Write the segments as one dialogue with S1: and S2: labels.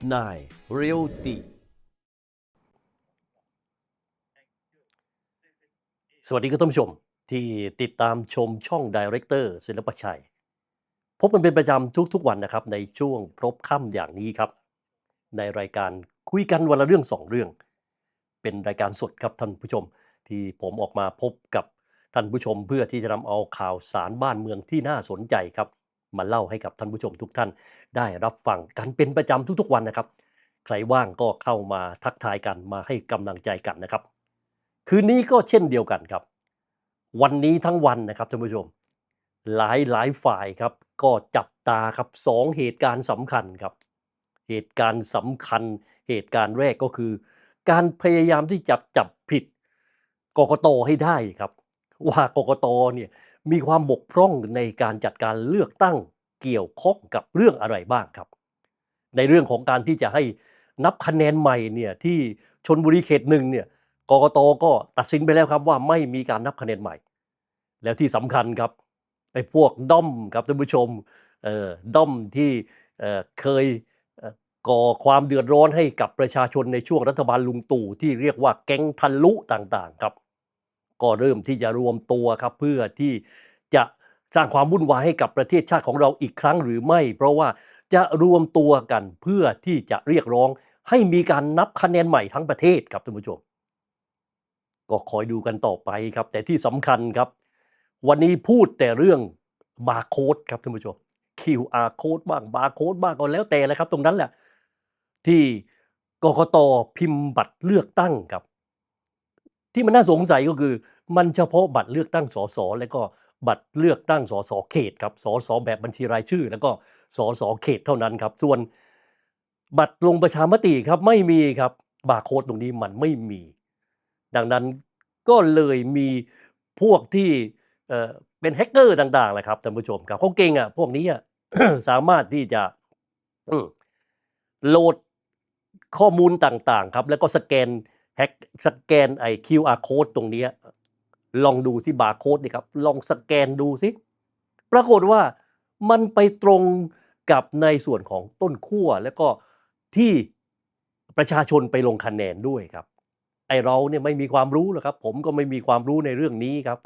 S1: 789 Realty สวัสดีครับท่านผู้ชมที่ติดตามชมช่อง Director ศิลปชัย พบกันเป็นประจำทุกๆวันนะครับ ในช่วงพบค่ำอย่างนี้ครับ ในรายการคุยกันวันละเรื่องสองเรื่อง เป็นรายการสดครับท่านผู้ชม ที่ผมออกมาพบกับท่านผู้ชมเพื่อที่จะนำเอาข่าวสารบ้านเมืองที่น่าสนใจครับ มาเล่าให้กับท่านผู้ชมทุกท่าน ได้รับฟังกันเป็นประจำทุกๆวันนะครับ ใครว่างก็เข้ามาทักทายกันมาให้กำลังใจกันนะครับ คืนนี้ก็เช่นเดียวกันครับ วันนี้ทั้งวันนะครับท่านผู้ชม หลายหลายฝ่ายครับ ก็จับตาครับสองเหตุการณ์สำคัญครับ เหตุการณ์สำคัญ เหตุการณ์แรกก็คือ การพยายามที่จะจับผิดกกตให้ได้ครับ ว่ากกตเนี่ยมีความบกพร่องในการจัดการเลือกตั้งเกี่ยวข้องกับเรื่องอะไรบ้างครับ ในเรื่องของการที่จะให้นับคะแนนใหม่เนี่ยที่ชนบุรีเขตหนึ่งเนี่ยกกตก็ตัดสินไปแล้วครับว่าไม่มีการนับคะแนนใหม่ แล้วที่สำคัญครับไอ้พวกด้อมครับท่านผู้ชมเอ่อด้อมที่เอ่อเคยก่อความเดือดร้อนให้กับประชาชนในช่วงรัฐบาลลุงตู่ที่เรียกว่าแก๊งทะลุต่างๆครับ ก็เริ่มที่จะรวมตัวครับเพื่อที่จะสร้างความวุ่นวายให้กับประเทศชาติของเราอีกครั้งหรือไม่ เพราะว่าจะรวมตัวกันเพื่อที่จะเรียกร้อง ให้มีการนับคะแนนใหม่ทั้งประเทศครับท่านผู้ชม ก็คอยดูกันต่อไปครับ แต่ที่สำคัญครับ วันนี้พูดแต่เรื่องบาร์โค้ดครับท่านผู้ชม QR โค้ดบ้างบาร์โค้ดบ้างก็แล้วแต่แหละครับ ตรงนั้นแหละที่กกตพิมพ์บัตรเลือกตั้งครับ ที่มันน่าสงสัยก็คือ มันเฉพาะบัตรเลือกตั้งสสและก็บัตรเลือกตั้งสสเขตครับสสแบบบัญชีรายชื่อ แล้วก็สสเขตเท่านั้นครับ ส่วนบัตรลงประชามติครับไม่มีครับบาร์โค้ดตรงนี้มันไม่มี ดังนั้นก็เลยมีพวกที่เป็นแฮกเกอร์ต่างๆแหละครับท่านผู้ชมครับเขาเก่งอะพวกนี้อะสามารถที่จะโหลดข้อมูลต่างๆครับ แล้วก็สแกน แฮกสแกนไอ้ QR code ตรงนี้ ลองดูที่บาร์โค้ดนี่ครับ ลองสแกนดูสิ ปรากฏว่ามันไปตรงกับในส่วนของต้นขั้วแล้วก็ที่ประชาชนไปลงคะแนนด้วยครับ ไอเราเนี่ยไม่มีความรู้หรอกครับ ผมก็ไม่มีความรู้ในเรื่องนี้ครับ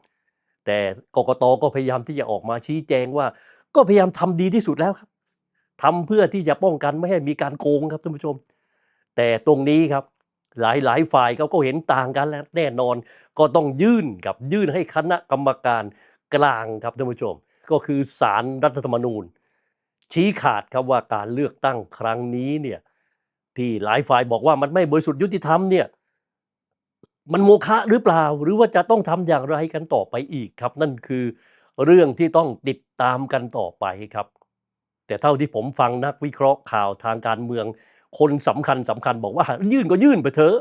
S1: แต่กกตก็พยายามที่จะออกมาชี้แจงว่า ก็พยายามทำดีที่สุดแล้วครับทำเพื่อที่จะป้องกันไม่ให้มีการโกงครับท่านผู้ชม แต่ตรงนี้ครับ หลายหลายฝ่ายเขาก็เห็นต่างกันแล้วแน่นอนก็ต้องยื่นกับยื่นให้คณะกรรมการกลางครับท่านผู้ชม ก็คือสารรัฐธรรมนูญ ชี้ขาดครับว่าการเลือกตั้งครั้งนี้เนี่ยที่หลายฝ่ายบอกว่ามันไม่บริสุทธิ์ยุติธรรมเนี่ยมันโมฆะหรือเปล่า หรือว่าจะต้องทำอย่างไรกันต่อไปอีกครับ นั่นคือเรื่องที่ต้องติดตามกันต่อไปครับ แต่เท่าที่ผมฟังนักวิเคราะห์ข่าวทางการเมือง คนสำคัญสำคัญบอกว่า ยื่นก็ยื่นไปเถอะ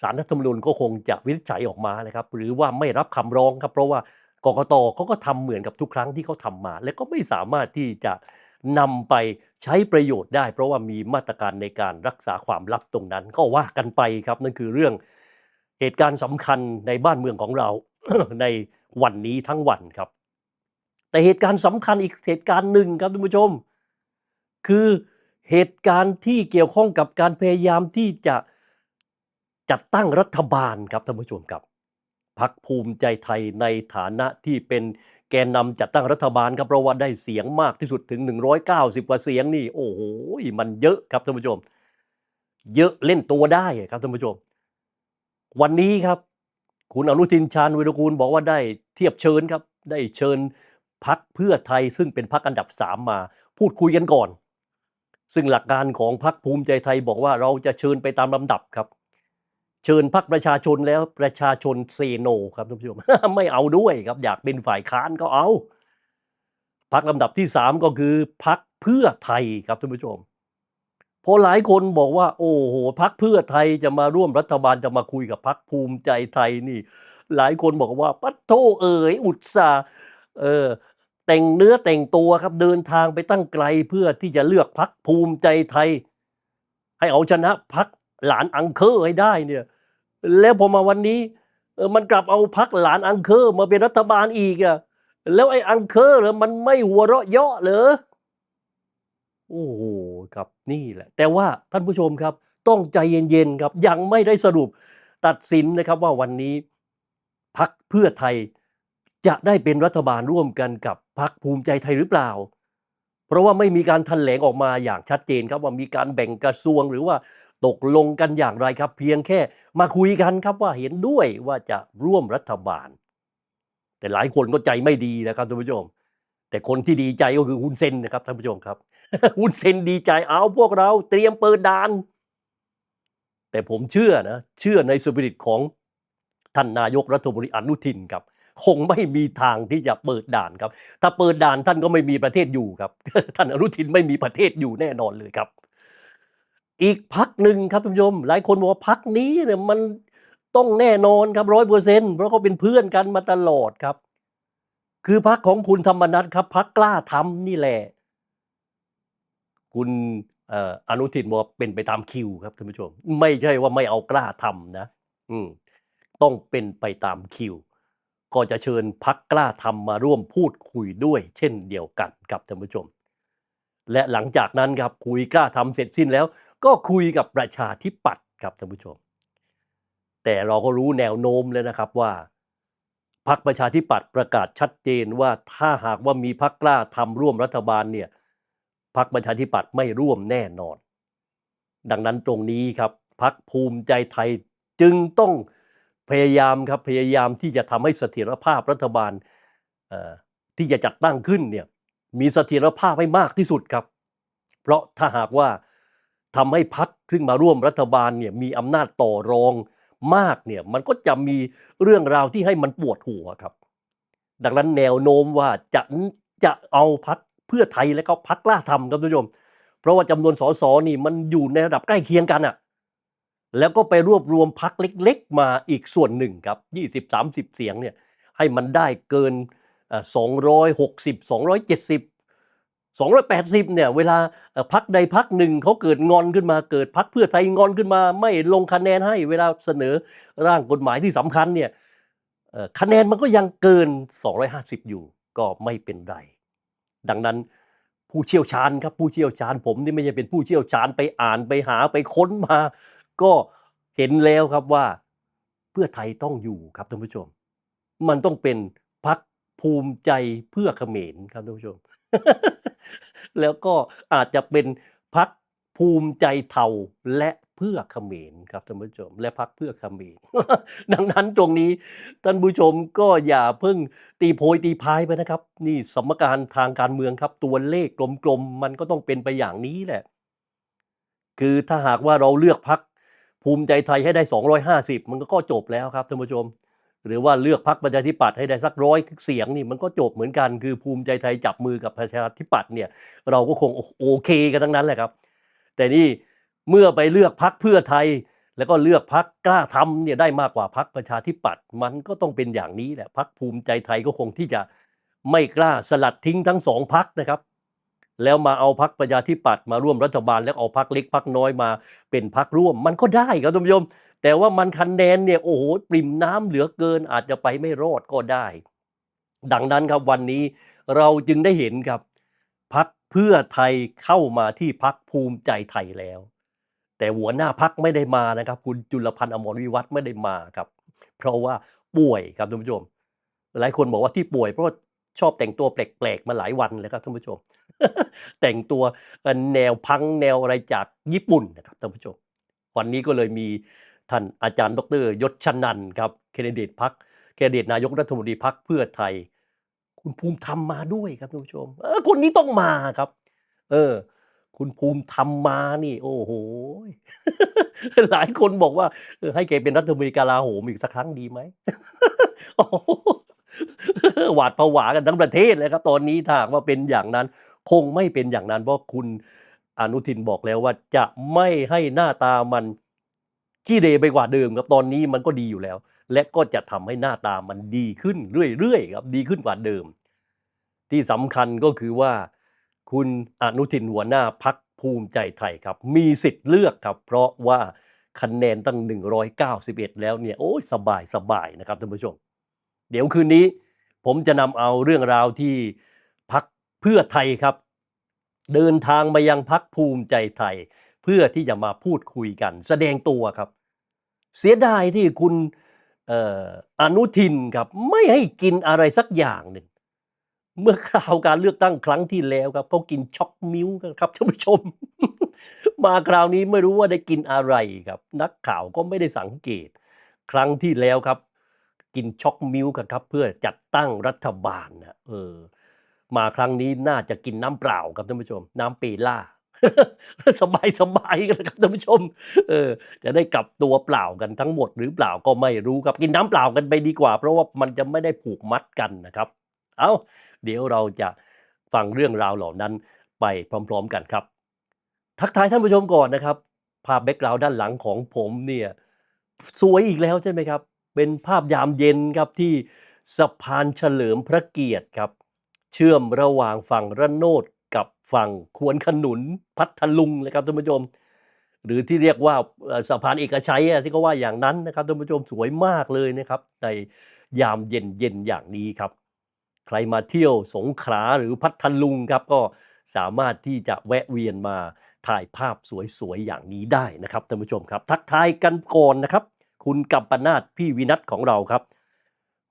S1: สารรัฐธรรมนูญก็คงจะวินิจฉัยออกมานะครับ หรือว่าไม่รับคำร้องครับเพราะว่ากกตเขาก็ทำเหมือนกับทุกครั้งที่เขาทำมา และก็ไม่สามารถที่จะนำไปใช้ประโยชน์ได้ เพราะว่ามีมาตรการในการรักษาความลับตรงนั้น ก็ว่ากันไปครับนั่นคือเรื่องเหตุการณ์สำคัญในบ้านเมืองของเราในวันนี้ทั้งวันครับ แต่เหตุการณ์สำคัญอีกเหตุการณ์หนึ่งครับท่านผู้ชม คือ เหตุการณ์ที่เกี่ยวข้องกับการพยายามที่จะจัดตั้งรัฐบาลครับท่านผู้ชมครับพักภูมิใจไทยในฐานะที่เป็นแกนนำจัดตั้งรัฐบาลครับเพราะว่าได้เสียงมากที่สุดถึง 190 กว่าเสียงนี่โอ้โหมันเยอะครับท่านผู้ชม เยอะเล่นตัวได้ครับท่านผู้ชม วันนี้ครับ คุณอนุทินชาญวิรกูลบอกว่าได้เทียบเชิญครับ ได้เชิญพักเพื่อไทยซึ่งเป็นพักอันดับสามมา พูดคุยกันก่อน ซึ่งหลักการของพักภูมิใจไทยบอกว่าเราจะเชิญไปตามลำดับครับ เชิญพักประชาชนแล้วประชาชนเซโนครับท่านผู้ชมไม่เอาด้วยครับ อยากเป็นฝ่ายค้านก็เอาพักลำดับที่สามก็คือพักเพื่อไทยครับท่านผู้ชมเพราะหลายคนบอกว่า โอ้โหพักเพื่อไทยจะมาร่วมรัฐบาลจะมาคุยกับพักภูมิใจไทยนี่ หลายคนบอกว่า ปัทโทเอ๋ยอุตสาเออ แต่งเนื้อแต่งตัวครับเดินทางไปตั้งไกลเพื่อที่จะเลือกพักภูมิใจไทย ให้เอาชนะพักหลานอังเคอร์ให้ได้เนี่ยแล้วพอมาวันนี้มันกลับเอาพักหลานอังเคอร์มาเป็นรัฐบาลอีกอะแล้วไอ้อังเคอร์เหรอมันไม่หัวเราะเยาะเหรอโอ้โหครับนี่แหละ แต่ว่าท่านผู้ชมครับ ต้องใจเย็นๆครับยังไม่ได้สรุปตัดสินนะครับว่าวันนี้พักเพื่อไทย จะได้เป็นรัฐบาลร่วมกันกับพักภูมิใจไทยหรือเปล่า เพราะว่าไม่มีการแถลงออกมาอย่างชัดเจนครับว่ามีการแบ่งกระทรวงหรือว่าตกลงกันอย่างไรครับ เพียงแค่มาคุยกันครับว่าเห็นด้วยว่าจะร่วมรัฐบาล แต่หลายคนก็ใจไม่ดีนะครับท่านผู้ชม แต่คนที่ดีใจก็คือฮุนเซนนะครับท่านผู้ชมครับฮุนเซนดีใจเอาพวกเราเตรียมเปิดด่าน แต่ผมเชื่อนะเชื่อในสปิริตของท่านนายกรัฐมนตรีอนุทินครับ คงไม่มีทางที่จะเปิดด่านครับ ถ้าเปิดด่านท่านก็ไม่มีประเทศอยู่ครับ ท่านอนุทินไม่มีประเทศอยู่แน่นอนเลยครับ อีกพักหนึ่งครับท่านผู้ชมหลายคนบอกว่าพักนี้เนี่ยมันต้องแน่นอนครับร้อยเปอร์เซ็นต์เพราะเขาเป็นเพื่อนกันมาตลอดครับ คือพักของคุณธรรมนัฐครับพักกล้าทำนี่แหละ คุณออนุทินบอกเป็นไปตามคิวครับท่านผู้ชม ไม่ใช่ว่าไม่เอากล้าทำนะ อืมต้องเป็นไปตามคิว ก็จะเชิญพักกล้าทำมาร่วมพูดคุยด้วย เช่นเดียวกันครับท่านผู้ชม และหลังจากนั้นครับคุยกล้าทำเสร็จสิ้นแล้ว ก็คุยกับประชาธิปัตย์ครับท่านผู้ชม แต่เราก็รู้แนวโน้มแล้วนะครับว่าพรรคประชาธิปัตย์ประกาศชัดเจนว่าถ้าหากว่ามีพรรคกล้าทำร่วมรัฐบาลเนี่ยพรรคประชาธิปัตย์ไม่ร่วมแน่นอน ดังนั้นตรงนี้ครับพรรคภูมิใจไทยจึงต้อง พยายามครับพยายามที่จะทำให้เสถียรภาพรัฐบาลที่จะจัดตั้งขึ้นเนี่ยมีเสถียรภาพให้มากที่สุดครับ เพราะถ้าหากว่าทำให้พักซึ่งมาร่วมรัฐบาลเนี่ยมีอำนาจต่อรองมากเนี่ยมันก็จะมีเรื่องราวที่ให้มันปวดหัวครับ ดังนั้นแนวโน้มว่าจะจะเอาพักเพื่อไทยและก็พักล้าทำครับท่านผู้ชม เพราะว่าจำนวนสสนี่มันอยู่ในระดับใกล้เคียงกันอะ แล้วก็ไปรวบรวมพักเล็ก ๆ มาอีกส่วนหนึ่งครับ 20-30 เสียงเนี่ยให้มันได้เกินสองร้อยหกสิบสองร้อยเจ็ดสิบสองร้อยแปดสิบเนี่ยเวลาพักใดพักหนึ่งเขาเกิดงอนขึ้นมาเกิดพักเพื่อไทยงอนขึ้นมา ไม่ลงคะแนนให้เวลาเสนอร่างกฎหมายที่สำคัญเนี่ยคะแนนมันก็ยังเกิน 250 อยู่ก็ไม่เป็นไร ดังนั้นผู้เชี่ยวชาญครับผู้เชี่ยวชาญผมนี่ไม่ใช่เป็นผู้เชี่ยวชาญไปอ่านไปหาไปค้นมา ก็เห็นแล้วครับว่าเพื่อไทยต้องอยู่ครับท่านผู้ชม มันต้องเป็นพักภูมิใจเพื่อเขมรครับท่านผู้ชม แล้วก็อาจจะเป็นพักภูมิใจเทาและเพื่อเขมรครับท่านผู้ชม และพักเพื่อเขมรดังนั้นตรงนี้ท่านผู้ชมก็อย่าเพิ่งตีโพยตีพายไปนะครับ นี่สมการทางการเมืองครับ ตัวเลขกลมๆมันก็ต้องเป็นไปอย่างนี้แหละ คือถ้าหากว่าเราเลือกพัก ภูมิใจไทยให้ได้ 250 มันก็จบแล้วครับท่านผู้ชม หรือว่าเลือกพักประชาธิปัตย์ให้ได้สักร้อยเสียงนี่มันก็จบเหมือนกันคือภูมิใจไทยจับมือกับประชาธิปัตย์เนี่ยเราก็คงโอเคกันทั้งนั้นแหละครับ แต่นี่เมื่อไปเลือกพักเพื่อไทย แล้วก็เลือกพักกล้าทำเนี่ยได้มากกว่าพักประชาธิปัตย์มันก็ต้องเป็นอย่างนี้แหละพักภูมิใจไทยก็คงที่จะไม่กล้าสลัดทิ้งทั้งสองพักนะครับ แล้วมาเอาพักประชาธิปัตย์มาร่วมรัฐบาล แล้วเอาพักเล็กพักน้อยมาเป็นพักร่วม มันก็ได้ครับท่านผู้ชมแต่ว่ามันคะแนนเนี่ยโอ้โหปริ่มน้ำเหลือเกินอาจจะไปไม่รอดก็ได้ ดังนั้นครับวันนี้เราจึงได้เห็นครับพักเพื่อไทยเข้ามาที่พักภูมิใจไทยแล้ว แต่หัวหน้าพักไม่ได้มานะครับ คุณจุลพันธ์อมรวิวัฒน์ไม่ได้มาครับ เพราะว่าป่วยครับท่านผู้ชม หลายคนบอกว่าที่ป่วยเพราะว่า ชอบแต่งตัวแปลกๆ มาหลายวันเลยครับท่านผู้ชม แต่งตัวแนวพังแนวอะไรจากญี่ปุ่นนะครับท่านผู้ชม วันนี้ก็เลยมีท่านอาจารย์ ดรยศชนันครับแคนดิเดตพักแคนดิเดตนายกรัฐมนตรีพักเพื่อไทย คุณภูมิธรรมมาด้วยครับท่านผู้ชมเออคนนี้ต้องมาครับ เออ คุณภูมิธรรมมานี่ โอ้โหหลายคนบอกว่าให้แกเป็นรัฐมนตรีกาลาโหมอีกสักครั้งดีไหมอ้โหวาดผวากันทั้งประเทศเลยครับตอนนี้ถ้าว่าเป็นอย่างนั้น คงไม่เป็นอย่างนั้นเพราะคุณอนุทินบอกแล้วว่าจะไม่ให้หน้าตามันขี้เดไปกว่าเดิมครับตอนนี้มันก็ดีอยู่แล้ว และก็จะทำให้หน้าตามันดีขึ้นเรื่อยๆครับดีขึ้นกว่าเดิม ที่สำคัญก็คือว่า คุณอนุทินหัวหน้าพักภูมิใจไทยครับ มีสิทธิ์เลือกครับ เพราะว่าคะแนนตั้ง 191 แล้วเนี่ยโอ้ยสบายสบายนะครับท่านผู้ชม เดี๋ยวคืนนี้ ผมจะนำเอาเรื่องราวที่พักเพื่อไทยครับ เดินทางมายังพักภูมิใจไทย เพื่อที่จะมาพูดคุยกัน แสดงตัวครับ เสียดายที่คุณอออนุทินครับไม่ให้กินอะไรสักอย่างหนึ่งเมื่อคราวการเลือกตั้งครั้งที่แล้วครับเขากินช็อกมิ้วกันครับท่านผู้ชม มาคราวนี้ไม่รู้ว่าได้กินอะไรครับ นักข่าวก็ไม่ได้สังเกต ครั้งที่แล้วครับ กินช็อกมิ้วกันครับ เพื่อจัดตั้งรัฐบาลนะเออ มาครั้งนี้น่าจะกินน้ำเปล่าครับท่านผู้ชม น้ำเปล่าสบายสบายกันครับท่านผู้ชม เออ จะได้กลับตัวเปล่ากันทั้งหมดหรือเปล่าก็ไม่รู้ครับกินน้ำเปล่ากันไปดีกว่า เพราะว่ามันจะไม่ได้ผูกมัดกันนะครับ เอาเดี๋ยวเราจะฟังเรื่องราวเหล่านั้นไปพร้อม ๆ กันครับ ทักทายท่านผู้ชมก่อนนะครับ ภาพแบ็กกราวด์ด้านหลังของผมเนี่ย สวยอีกแล้วใช่ไหมครับ เป็นภาพยามเย็นครับที่สะพานเฉลิมพระเกียรติครับ เชื่อมระหว่างฝั่งระโนดกับฝั่งควนขนุนพัทลุงเลยครับท่านผู้ชม หรือที่เรียกว่าสะพานเอกชัยที่เขาว่าอย่างนั้นนะครับท่านผู้ชมสวยมากเลยนะครับ ในยามเย็นเย็นอย่างนี้ครับ ใครมาเที่ยวสงขลาหรือพัทลุงครับก็สามารถที่จะแวะเวียนมาถ่ายภาพสวยๆอย่างนี้ได้นะครับท่านผู้ชมครับ ทักทายกันก่อนนะครับ คุณกัปปนาทพี่วินัทของเราครับ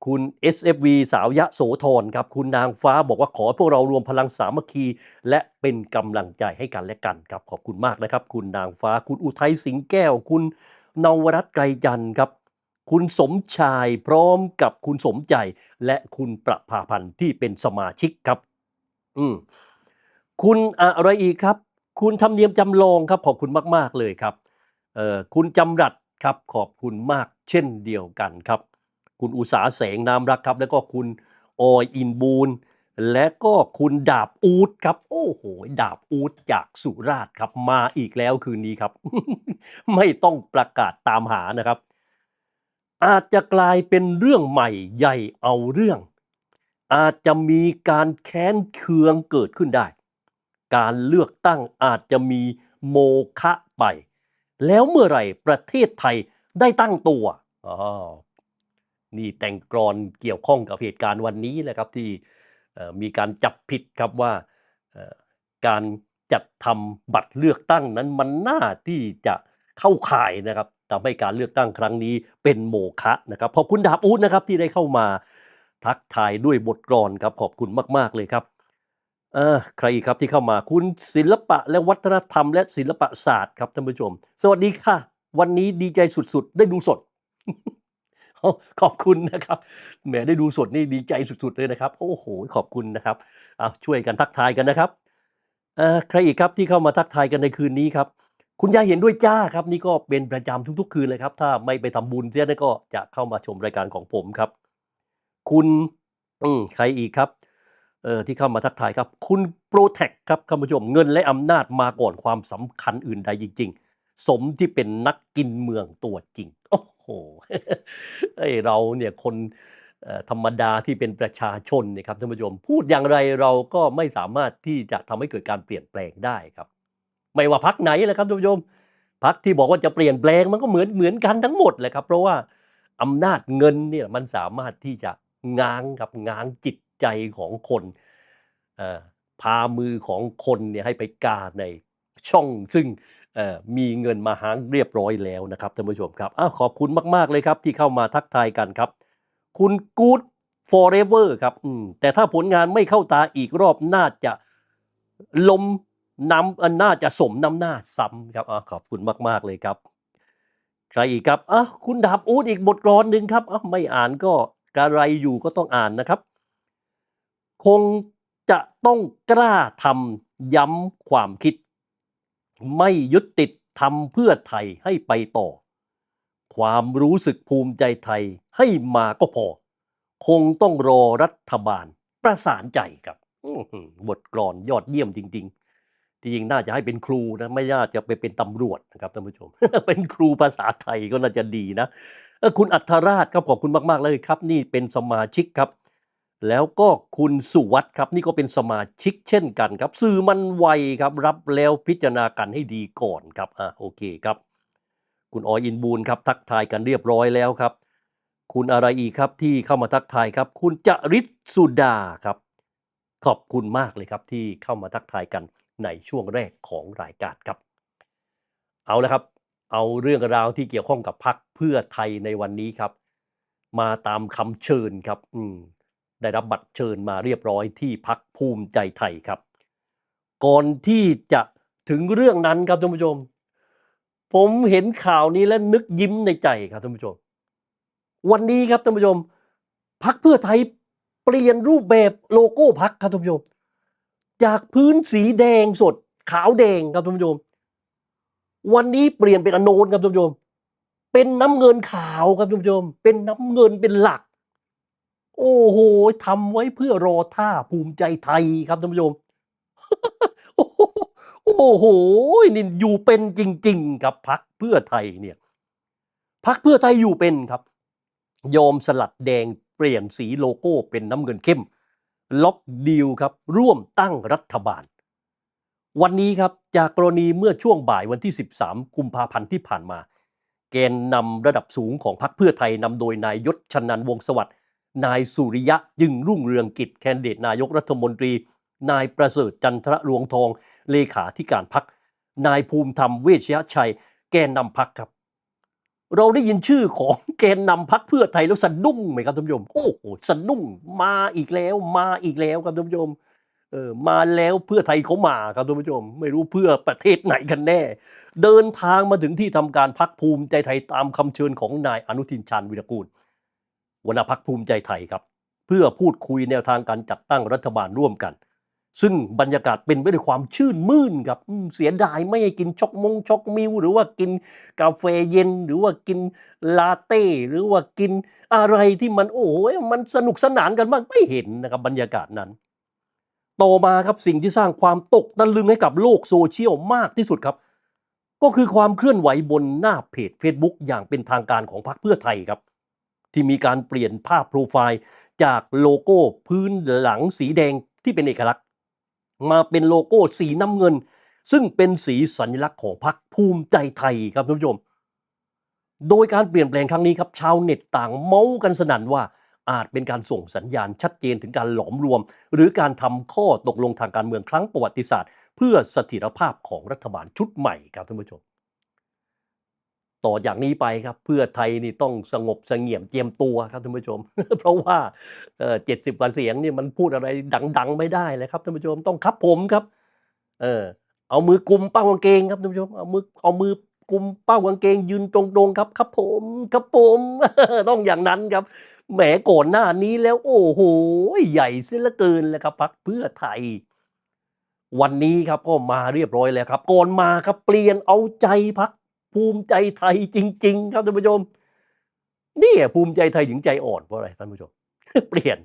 S1: คุณ SFV สาวยะโสธรครับ คุณนางฟ้าบอกว่าขอพวกเรารวมพลังสามัคคี และเป็นกำลังใจให้กันและกันครับขอบคุณมากนะครับ คุณนางฟ้า คุณอุทัยสิงแก้ว คุณนวรัตน์ไกรจันทร์ครับคุณสมชายพร้อมกับคุณสมใจและคุณประภาพันธ์ที่เป็นสมาชิกครับ อืมคุณอะไรอีกครับ คุณทำเนียมจำลองครับขอบคุณมาก ๆ เลยครับเอ่อคุณจำรัด ครับขอบคุณมากเช่นเดียวกันครับ คุณอุสาแสงนามรักครับ แล้วก็คุณออยอินบูนและก็คุณดาบอูดครับ โอ้โห ดาบอูดจากสุราษฎร์ครับมาอีกแล้วคืนนี้ครับ ไม่ต้องประกาศตามหานะครับ อาจจะกลายเป็นเรื่องใหม่ใหญ่เอาเรื่อง อาจจะมีการแค้นเคืองเกิดขึ้นได้ การเลือกตั้งอาจจะมีโมฆะไป แล้วเมื่อไหร่ประเทศไทยได้ตั้งตัวอ๋อนี่แต่งกรอนเกี่ยวข้องกับเหตุการณ์วันนี้แหละครับที่มีการจับผิดครับว่าการจัดทำบัตรเลือกตั้งนั้นมันน่าที่จะเข้าข่ายนะครับทำให้การเลือกตั้งครั้งนี้เป็นโมฆะนะครับขอบคุณดาบอูดนะครับที่ได้เข้ามาทักทายด้วยบทกลอนครับขอบคุณมาก ๆ เลยครับ เออใครอีกครับที่เข้ามาคุณศิลปะและวัฒนธรรมและศิลปศาสตร์ครับท่านผู้ชม สวัสดีค่ะ วันนี้ดีใจสุดๆ ได้ดูสด ขอบคุณนะครับแหมได้ดูสดนี่ดีใจสุดๆเลยนะครับ โอ้โห ขอบคุณนะครับเอาช่วยกันทักทายกันนะครับเออใครอีกครับที่เข้ามาทักทายกันในคืนนี้ครับ คุณยายเห็นด้วยจ้าครับ นี่ก็เป็นประจำทุก ๆ คืนเลยครับ ถ้าไม่ไปทำบุญเสียก็จะเข้ามาชมรายการของผมครับ คุณ อืมใครอีกครับ เออที่เข้ามาทักทายครับ คุณโปรเทคครับท่านผู้ชมเงินและอำนาจมาก่อนความสำคัญอื่นใดจริง ๆ สมที่เป็นนักกินเมืองตัวจริง โอ้โหเอ้ยเราเนี่ยคนธรรมดาที่เป็นประชาชนเนี่ยครับท่านผู้ชม พูดอย่างไรเราก็ไม่สามารถที่จะทำให้เกิดการเปลี่ยนแปลงได้ครับ ไม่ว่าพักไหนแหละครับท่านผู้ชมพักที่บอกว่าจะเปลี่ยนแปลงมันก็เหมือนเหมือนกันทั้งหมดเลยครับ เพราะว่าอำนาจเงินเนี่ยมันสามารถที่จะง้างกับง้างจิต ใจของคนพามือของคนเนี่ยให้ไปกาในช่องซึ่งมีเงินมาหางเรียบร้อยแล้วนะครับท่านผู้ชมครับอ้าวขอบคุณมาก ๆ เลยครับที่เข้ามาทักทายกันครับ คุณ Good Forever ครับอืมแต่ถ้าผลงานไม่เข้าตาอีกรอบน่าจะลมน้ำน่าจะสมน้ำหน้าซ้ำครับอ่าขอบคุณมาก ๆ เลยครับ ใครอีกครับอะคุณดาบอูดอีกบทกลอนหนึ่งครับอะไม่อ่านก็กระไรอยู่ก็ต้องอ่านนะครับ คงจะต้องกล้าทำย้ำความคิด ไม่ยึดติดทำเพื่อไทยให้ไปต่อ ความรู้สึกภูมิใจไทยให้มาก็พอ คงต้องรอรัฐบาลประสานใจครับบทกลอนยอดเยี่ยมจริงๆที่จริงน่าจะให้เป็นครูนะไม่น่าจะไปเป็นตำรวจนะครับท่านผู้ชม เป็นครูภาษาไทยก็น่าจะดีนะคุณอัธราชครับขอบคุณมาก ๆ เลยครับ นี่เป็นสมาชิกครับ แล้วก็คุณสุวัตครับนี่ก็เป็นสมาชิกเช่นกันครับ สื่อมันไวครับรับแล้วพิจารณากันให้ดีก่อนครับอะโอเคครับ คุณออยอินบูลครับทักทายกันเรียบร้อยแล้วครับ คุณอะไรอีกครับที่เข้ามาทักทายครับ คุณจริศสุดาครับ ขอบคุณมากเลยครับที่เข้ามาทักทายกันในช่วงแรกของรายการครับ เอาละครับ เอาเรื่องราวที่เกี่ยวข้องกับพักเพื่อไทยในวันนี้ครับ มาตามคำเชิญครับ อืม ได้รับบัตรเชิญมาเรียบร้อยที่พักภูมิใจไทยครับ ก่อนที่จะถึงเรื่องนั้นครับท่านผู้ชม ผมเห็นข่าวนี้แล้วนึกยิ้มในใจครับท่านผู้ชม วันนี้ครับท่านผู้ชมพักเพื่อไทยเปลี่ยนรูปแบบโลโก้พักครับท่านผู้ชม จากพื้นสีแดงสดขาวแดงครับท่านผู้ชม วันนี้เปลี่ยนเป็นอนโนนครับท่านผู้ชม เป็นน้ำเงินขาวครับท่านผู้ชม เป็นน้ำเงินเป็นหลัก โอ้โหทำไว้เพื่อรอท่าภูมิใจไทยครับท่านผู้ชมโอ้โหนี่อยู่เป็นจริง ๆ กับพักเพื่อไทยเนี่ยพักเพื่อไทยอยู่เป็นครับ ยอมสลัดแดงเปลี่ยนสีโลโก้เป็นน้ำเงินเข้ม ล็อกดีลครับ ร่วมตั้งรัฐบาล วันนี้ครับจากกรณีเมื่อช่วงบ่ายวันที่ 13 กุมภาพันธ์ที่ผ่านมา แกนนำระดับสูงของพรรคเพื่อไทยนำโดยนายยศชนันวงศ์สวัสดิ์ นายสุริยะยึงรุ่งเรืองกิจแคนดิเดตนายกรัฐมนตรี นายประเสริฐจันทระรวงทองเลขาธิการพัก นายภูมิธรรมเวชยชัย แกนนำพักครับ เราได้ยินชื่อของแกนนำพักเพื่อไทยแล้วสะดุ้งไหมครับท่านผู้ชมโอ้โหสะดุ้งมาอีกแล้วมาอีกแล้วครับท่านผู้ชมเออมาแล้วเพื่อไทยเขามาครับท่านผู้ชม ไม่รู้เพื่อประเทศไหนกันแน่ เดินทางมาถึงที่ทำการพักภูมิใจไทยตามคำเชิญของนายอนุทินชาญวิรกูล วหน้าพักภูมิใจไทยครับ เพื่อพูดคุยแนวทางการจัดตั้งรัฐบาลร่วมกัน ซึ่งบรรยากาศเป็นไปด้วยความชื่นมื่นครับเสียดายไม่ให้กินช็อกมงช็อกมิวหรือว่ากินกาแฟเย็น หรือว่ากินลาเต้หรือว่ากินอะไรที่มันโอ้ยมันสนุกสนานกันบ้างไม่เห็นนะครับบรรยากาศนั้นต่อมาครับสิ่งที่สร้างความตกตะลึงให้กับโลกโซเชียลมากที่สุดครับ ก็คือความเคลื่อนไหวบนหน้าเพจ Facebook อย่างเป็นทางการของพรรคเพื่อไทยครับ ที่มีการเปลี่ยนภาพโปรไฟล์ จากโลโก้พื้นหลังสีแดงที่เป็นเอกลักษณ์ มาเป็นโลโก้สีน้ำเงิน ซึ่งเป็นสีสัญลักษณ์ของพรรคภูมิใจไทยครับท่านผู้ชม โดยการเปลี่ยนแปลงครั้งนี้ครับชาวเน็ตต่างเมาส์กันสนั่นว่าอาจเป็นการส่งสัญญาณชัดเจนถึงการหลอมรวม หรือการทำข้อตกลงทางการเมืองครั้งประวัติศาสตร์ เพื่อสถียรภาพของรัฐบาลชุดใหม่ครับท่านผู้ชม ต่อจากนี้ไปครับ เพื่อไทยนี่ต้องสงบเสงี่ยมเจียมตัวครับท่านผู้ชม เพราะว่าเจ็ดสิบกว่าเสียงนี่มันพูดอะไรดัง ๆ ไม่ได้เลยครับท่านผู้ชมต้องคับผมครับ เออเอามือกุมเป้ากางเกงครับท่านผู้ชมเอามือเอามือกุมเป้ากางเกง ยืนตรงๆครับครับผมครับผมต้องอย่างนั้นครับแหมก่อนหน้านี้แล้ว โอ้โหใหญ่เสียเหลือเกินเลยครับพักเพื่อไทยวันนี้ครับก็มาเรียบร้อยแล้วครับก่อนมาครับเปลี่ยนเอาใจพัก ภูมิใจไทยจริง ๆ ครับท่านผู้ชมนี่ภูมิใจไทยถึงใจอ่อนเพราะอะไรท่านผู้ชม เปลี่ยน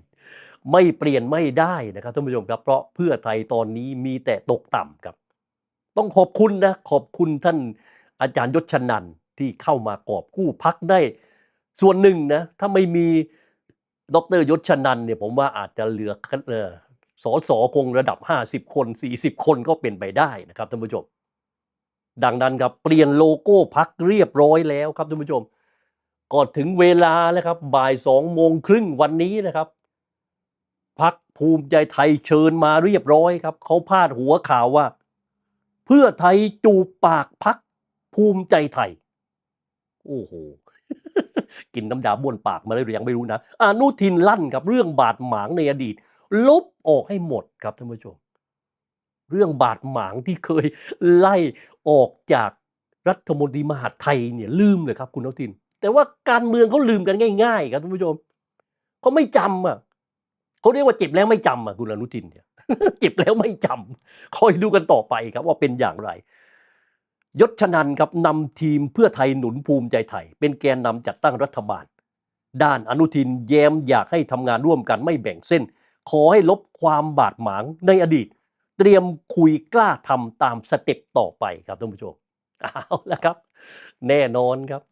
S1: ไม่เปลี่ยนไม่ได้นะครับท่านผู้ชมครับ เพราะเพื่อไทยตอนนี้มีแต่ตกต่ำครับ ต้องขอบคุณนะขอบคุณท่านอาจารย์ยศชนันที่เข้ามากอบกู้พักได้ ส่วนหนึ่งนะถ้าไม่มีดรยศชนันเนี่ยผมว่าอาจจะเหลือออสอสอคงระดับ 50 คน 40 คนก็เป็นไปได้นะครับท่านผู้ชม ดังนั้นครับเปลี่ยนโลโก้พักเรียบร้อยแล้วครับท่านผู้ชมก็ถึงเวลาแล้วครับบ่ายสองโมงครึ่งวันนี้นะครับพักภูมิใจไทยเชิญมาเรียบร้อยครับเขาพาดหัวข่าวว่า เพื่อไทยจูบปากพักภูมิใจไทย โอ้โหกินน้ำยาบ้วนปากมาเลยหรือยังไม่รู้นะอนุทินลั่นครับเรื่องบาดหมางในอดีต ลบออกให้หมดครับท่านผู้ชม เรื่องบาดหมางที่เคยไล่ออกจากรัฐมนตรีมหาไทยเนี่ยลืมเลยครับคุณอนุทิน แต่ว่าการเมืองเขาลืมกันง่าย ๆ ครับท่านผู้ชมเขาไม่จำอะเขาเรียกว่าเจ็บแล้วไม่จำอะคุณอนุทินเนี่ยเจ็บแล้วไม่จำคอยดูกันต่อไปครับว่าเป็นอย่างไร ยศชนันครับนำทีมเพื่อไทยหนุนภูมิใจไทย เป็นแกนนำจัดตั้งรัฐบาล ด้านอนุทินแย้มอยากให้ทำงานร่วมกันไม่แบ่งเส้น ขอให้ลบความบาดหมางในอดีต เตรียมคุยกล้าทำตามสเต็ปต่อไปครับท่านผู้ชมเอาละครับ แน่นอนครับ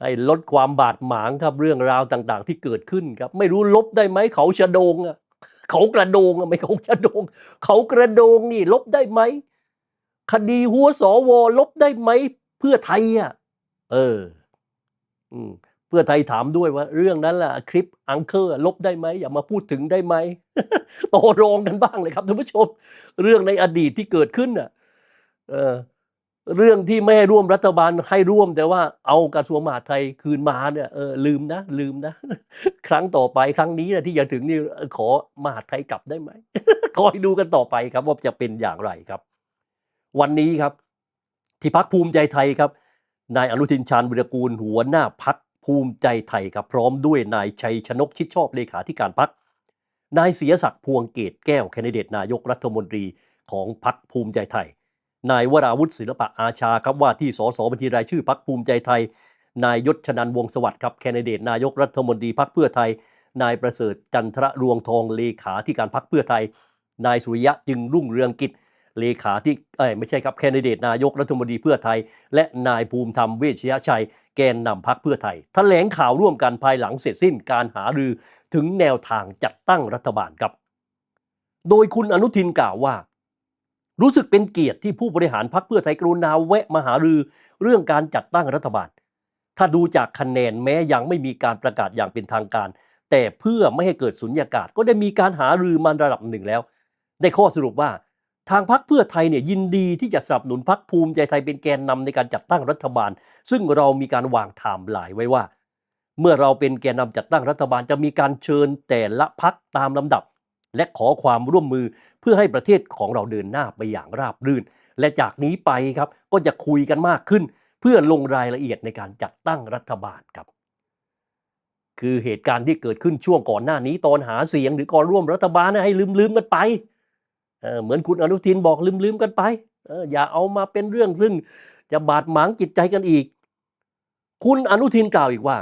S1: ให้ลดความบาดหมางครับเรื่องราวต่าง ๆ ที่เกิดขึ้นครับ ไม่รู้ลบได้ไหมเขาชะโดงอะเขากระโดงอะไม่เขาชะโดง เขากระโดงนี่ ลบได้ไหมคดีหัวสวลบได้ไหมเพื่อไทยอะเออ อืม เพื่อไทยถามด้วยว่าเรื่องนั้นล่ะคลิปอังเคอร์ลบได้ไหมอย่ามาพูดถึงได้ไหมโตอรงกันบ้างเลยครับท่านผู้ชม เรื่องในอดีตที่เกิดขึ้นอะเออเรื่องที่ไม่ให้ร่วมรัฐบาลให้ร่วมแต่ว่าเอากระทรวงมหาดไทยคืนมาเนี่ยเออลืมนะลืมนะ ครั้งต่อไปครั้งนี้นะที่จะถึงนี่ขอมหาดไทยกลับได้ไหมคอยดูกันต่อไปครับว่าจะเป็นอย่างไรครับ วันนี้ครับ ที่พักภูมิใจไทยครับนายอนุทินชาญวิรกูลหัวหน้าพัก ภูมิใจไทยครับพร้อมด้วยนายชัยชนกชิดชอบเลขาธิการพักนายเสียศักดิ์พวงเกตแก้วแคนดิเดตนายกรัฐมนตรีของพักภูมิใจไทย นายวราวุฒิศิลปะอาชาครับว่าที่สสบัญชีรายชื่อพักภูมิใจไทย นายยศชนันวงสวัสดิ์ครับแคนดิเดตนายกรัฐมนตรีพักเพื่อไทย นายประเสริฐจันทระรวงทองเลขาธิการพักเพื่อไทย นายสุริยะจึงรุ่งเรืองกิจ เลขาที่เอ้ไม่ใช่ครับแคนดิเดตนายกรัฐมนตรีเพื่อไทย และนายภูมิธรรมเวชยชัย แกนนำพักเพื่อไทยแถลงข่าวร่วมกันภายหลังเสร็จสิ้นการหารือถึงแนวทางจัดตั้งรัฐบาลครับ โดยคุณอนุทินกล่าวว่า รู้สึกเป็นเกียรติที่ผู้บริหารพักเพื่อไทยกรุณาแวะมาหารือเรื่องการจัดตั้งรัฐบาล ถ้าดูจากคะแนนแม้ยังไม่มีการประกาศอย่างเป็นทางการ แต่เพื่อไม่ให้เกิดสุญญากาศก็ได้มีการหารือมาระดับหนึ่งแล้ว ได้ข้อสรุปว่า ทางพักเพื่อไทยเนี่ยยินดีที่จะสนับสนุนพักภูมิใจไทยเป็นแกนนำในการจัดตั้งรัฐบาล ซึ่งเรามีการวางไทม์ไลน์ไว้ว่า เมื่อเราเป็นแกนนำจัดตั้งรัฐบาลจะมีการเชิญแต่ละพักตามลำดับ และขอความร่วมมือเพื่อให้ประเทศของเราเดินหน้าไปอย่างราบรื่น และจากนี้ไปครับก็จะคุยกันมากขึ้น เพื่อลงรายละเอียดในการจัดตั้งรัฐบาลครับคือเหตุการณ์ที่เกิดขึ้นช่วงก่อนหน้านี้ตอนหาเสียงหรือก่อนร่วมรัฐบาลนะให้ลืมลืมๆกันไป เหมือนคุณอนุทินบอกลืมๆกันไปเอออย่าเอามาเป็นเรื่องซึ่งจะบาดหมางจิตใจกันอีก คุณอนุทินกล่าวอีกว่า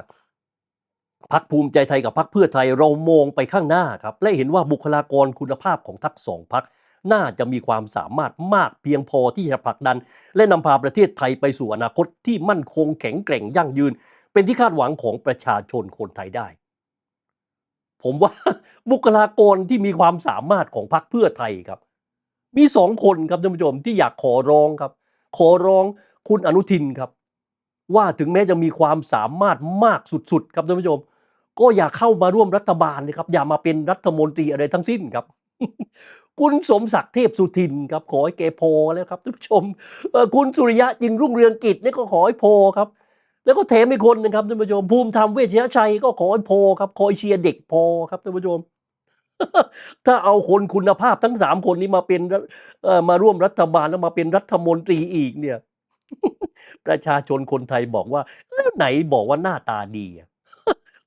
S1: พักภูมิใจไทยกับพักเพื่อไทยเรามองไปข้างหน้าครับ และเห็นว่าบุคลากรคุณภาพของทั้งสองพักน่าจะมีความสามารถมากเพียงพอที่จะผลักดัน และนำพาประเทศไทยไปสู่อนาคตที่มั่นคงแข็งแกร่งยั่งยืน เป็นที่คาดหวังของประชาชนคนไทยได้ ผมว่าบุคลากรที่มีความสามารถของพรรคเพื่อไทยครับ มีสองคนครับท่านผู้ชมที่อยากขอร้องครับ ขอร้องคุณอนุทินครับ ว่าถึงแม้จะมีความสามารถมากสุดๆ ครับท่านผู้ชม ก็อย่าเข้ามาร่วมรัฐบาลเลยครับ อย่ามาเป็นรัฐมนตรีอะไรทั้งสิ้นครับ คุณสมศักดิ์เทพสุทินครับ ขอให้แกพอแล้วครับท่านผู้ชมคุณสุริยะจึงรุ่งเรืองกิจนี่ก็ขอให้พอครับแล้วก็แถมอีกคนนึงครับท่านผู้ชมภูมิธรรมเวชยชัยก็ขอให้พอครับคอยเชียร์เด็กพอครับท่านผู้ชม ถ้าเอาคนคุณภาพทั้งสามคนนี้มาเป็นเอ่อมาร่วมรัฐบาลแล้วมาเป็นรัฐมนตรีอีกเนี่ย ประชาชนคนไทยบอกว่า แล้วไหนบอกว่าหน้าตาดี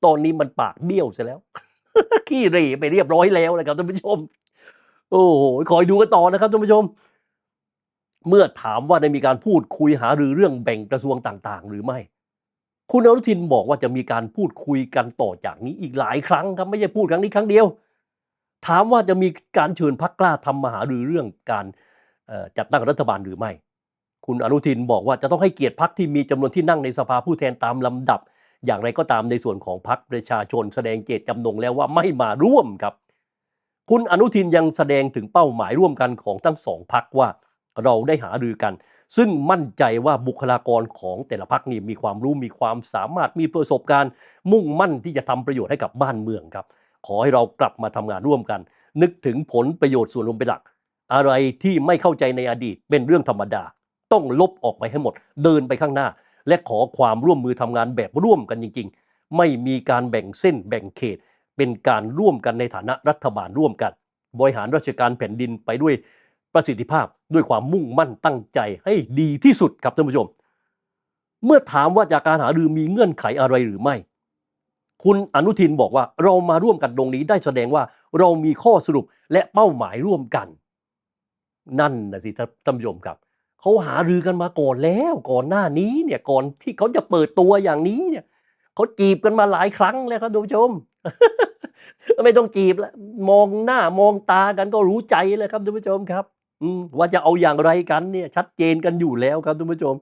S1: ตอนนี้มันปากเบี้ยวซะแล้ว ขี้เหร่ไปเรียบร้อยแล้วนะครับท่านผู้ชม โอ้โหคอยดูกันต่อนะครับท่านผู้ชม เมื่อถามว่าได้มีการพูดคุยหารือเรื่องแบ่งกระทรวงต่างๆ หรือไม่คุณอนุทินบอกว่าจะมีการพูดคุยกันต่อจากนี้อีกหลายครั้งครับไม่ใช่พูดครั้งนี้ครั้งเดียว ถามว่าจะมีการเชิญพักกล้าทำมาหารือเรื่องการจัดตั้งรัฐบาลหรือไม่ คุณอนุทินบอกว่าจะต้องให้เกียรติพักที่มีจำนวนที่นั่งในสภาผู้แทนตามลำดับ อย่างไรก็ตามในส่วนของพักประชาชนแสดงเจตจำนงแล้วว่าไม่มาร่วมครับ คุณอนุทินยังแสดงถึงเป้าหมายร่วมกันของทั้งสองพักว่าเราได้หารือกัน ซึ่งมั่นใจว่าบุคลากรของแต่ละพักนี่มีความรู้มีความสามารถมีประสบการณ์ มุ่งมั่นที่จะทำประโยชน์ให้กับบ้านเมืองครับ ขอให้เรากลับมาทำงานร่วมกัน นึกถึงผลประโยชน์ส่วนรวมเป็นหลัก อะไรที่ไม่เข้าใจในอดีตเป็นเรื่องธรรมดา ต้องลบออกไปให้หมด เดินไปข้างหน้า และขอความร่วมมือทำงานแบบร่วมกันจริง ๆ ไม่มีการแบ่งเส้นแบ่งเขต เป็นการร่วมกันในฐานะรัฐบาลร่วมกัน บริหารราชการแผ่นดินไปด้วยประสิทธิภาพด้วยความมุ่งมั่นตั้งใจให้ดีที่สุดครับท่านผู้ชม เมื่อถามว่าจากการหารือมีเงื่อนไขอะไรหรือไม่ คุณอนุทินบอกว่าเรามาร่วมกันตรงนี้ได้แสดงว่าเรามีข้อสรุปและเป้าหมายร่วมกัน นั่นนะสิท่านผู้ชมครับเขาหารือกันมาก่อนแล้วก่อนหน้านี้เนี่ยก่อนที่เขาจะเปิดตัวอย่างนี้เนี่ยเขาจีบกันมาหลายครั้งแล้วครับท่านผู้ชม ไม่ต้องจีบแล้วมองหน้ามองตากันก็รู้ใจเลยครับท่านผู้ชมครับว่าจะเอาอย่างไรกันเนี่ยชัดเจนกันอยู่แล้วครับท่านผู้ชม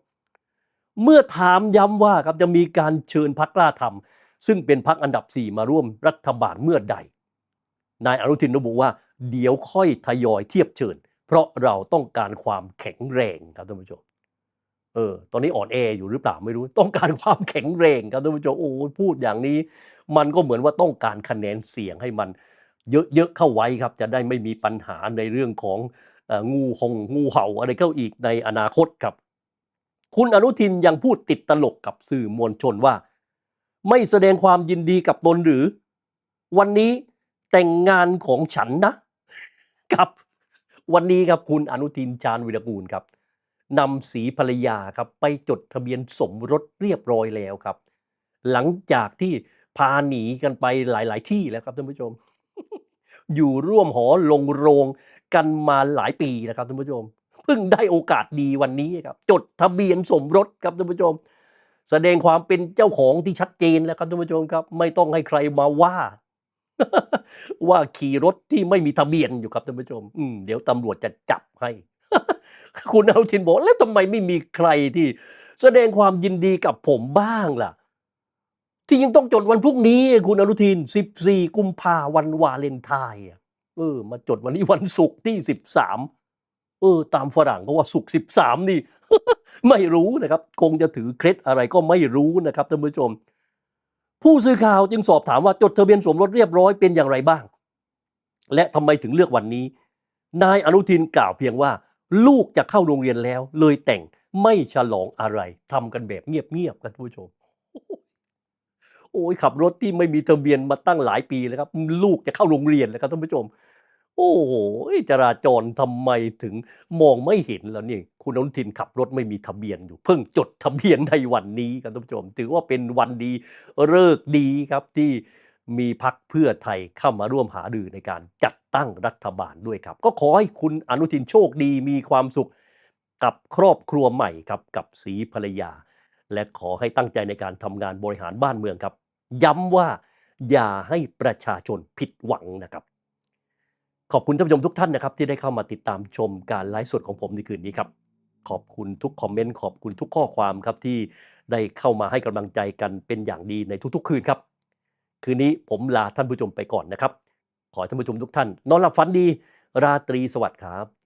S1: เมื่อถามย้ำว่าครับจะมีการเชิญพักกล้าทำ ซึ่งเป็นพักอันดับสี่มาร่วมรัฐบาลเมื่อใด นายอนุทินระบุว่า เดี๋ยวค่อยทยอยเทียบเชิญ เพราะเราต้องการความแข็งแรงครับท่านผู้ชมเออตอนนี้อ่อนแออยู่หรือเปล่าไม่รู้ ต้องการความแข็งแรงครับท่านผู้ชมโอ้พูดอย่างนี้ มันก็เหมือนว่าต้องการคะแนนเสียงให้มันเยอะๆเข้าไว้ครับ จะได้ไม่มีปัญหาในเรื่องของงูหงงูเห่าอะไรเข้าอีกในอนาคตครับ คุณอนุทินยังพูดติดตลกกับสื่อมวลชนว่า ไม่แสดงความยินดีกับตนหรือ วันนี้แต่งงานของฉันนะครับวันนี้ครับคุณอนุทินชาญวิรกูลครับนำสีภรรยาครับไปจดทะเบียนสมรสเรียบร้อยแล้วครับ หลังจากที่พาหนีกันไปหลาย ๆ ที่แล้วครับท่านผู้ชม อยู่ร่วมหอลงโรงกันมาหลายปีแล้วครับท่านผู้ชมเพิ่งได้โอกาสดีวันนี้ครับ จดทะเบียนสมรสครับท่านผู้ชม แสดงความเป็นเจ้าของที่ชัดเจนแล้วครับท่านผู้ชมครับ ไม่ต้องให้ใครมาว่า ว่าขี่รถที่ไม่มีทะเบียนอยู่ครับท่านผู้ชม อืมเดี๋ยวตำรวจจะจับให้ คุณอนุทินบอกแล้วทำไมไม่มีใครที่ แสดงความยินดีกับผมบ้างล่ะ ที่ยังต้องจดวันพรุ่งนี้ คุณอนุทิน 14 กุมภาวันวาเลนไทน์เออ มาจดวันนี้วันศุกร์ที่ 13 เออตามฝรั่งเพราว่าศุกร์13นี่ ไม่รู้นะครับ คงจะถือเคล็ดอะไรก็ไม่รู้นะครับท่านผู้ชม ผู้สื่อข่าวจึงสอบถามว่าจดทะเบียนสมรสเรียบร้อยเป็นอย่างไรบ้าง และทำไมถึงเลือกวันนี้ นายอนุทินกล่าวเพียงว่า ลูกจะเข้าโรงเรียนแล้ว เลยแต่งไม่ฉลองอะไรทำกันแบบเงียบๆกันท่านผู้ชมโอ้ยขับรถที่ไม่มีทะเบียนมาตั้งหลายปีแล้วครับ ลูกจะเข้าโรงเรียนแล้วครับท่านผู้ชม โอ้โหจราจรทำไมถึงมองไม่เห็นแล้วนี่คุณอนุทินขับรถไม่มีทะเบียนอยู่ เพิ่งจดทะเบียนในวันนี้ครับท่านผู้ชม ถือว่าเป็นวันดีเลิกดีครับที่มีพักเพื่อไทยเข้ามาร่วมหารือในการจัดตั้งรัฐบาลด้วยครับ ก็ขอให้คุณอนุทินโชคดีมีความสุขกับครอบครัวใหม่ครับกับสีภรรยา และขอให้ตั้งใจในการทำงานบริหารบ้านเมืองครับ ย้ำว่าอย่าให้ประชาชนผิดหวังนะครับ ขอบคุณท่านผู้ชมทุกท่านนะครับที่ได้เข้ามาติดตามชมการไลฟ์สดของผมในคืนนี้ครับขอบคุณทุกคอมเมนต์ขอบคุณทุกข้อความครับที่ได้เข้ามาให้กำลังใจกันเป็นอย่างดีในทุกๆ คืนครับ คืนนี้ผมลาท่านผู้ชมไปก่อนนะครับ ขอท่านผู้ชมทุกท่าน นอนหลับฝันดี ราตรีสวัสดิ์ครับ